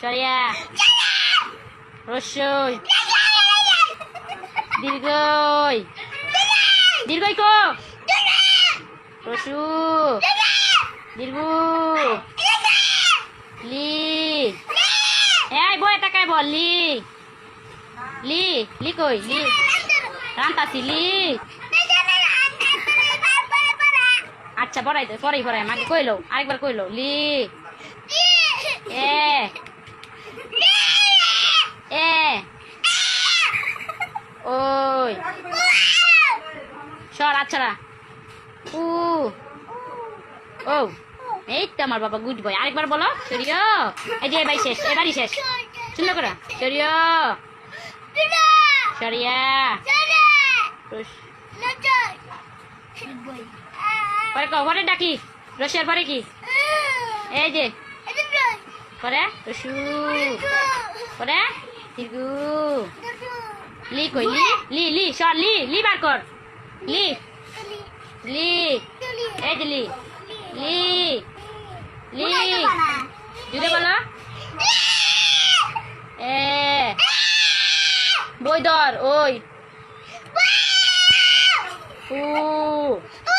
সরিয়া। রসই। দীর্ঘই। দীর্ঘই কো। রসু দীর্ঘ। লি। এই বই তাকাই বল, লি। লি লি কই, লি। রান্তাছি, লি। আচ্ছা পড়াই দে পরেই পড়াই, মাকে কইলো, আরেকবার কইলো, লি। এ। ওই সর আচ্ছা উ। ও, এই তো আমার বাবা গুড বয়। আরেকবার বলো সরিয় এই যে এবারই শেষ এবারই শেষ। সুন্দর করে সরিয় সরিয়া পরে কো পরে ডাকি? রসের পরে কি? এই যে। পরে, রসু। পরে তিগু লি কই, লি লি লি, সর, লি লি বার কর। লি। লি। এই যে লি। লি। লি। জুড়ে বলো। এ। বই ধর, ওই। ও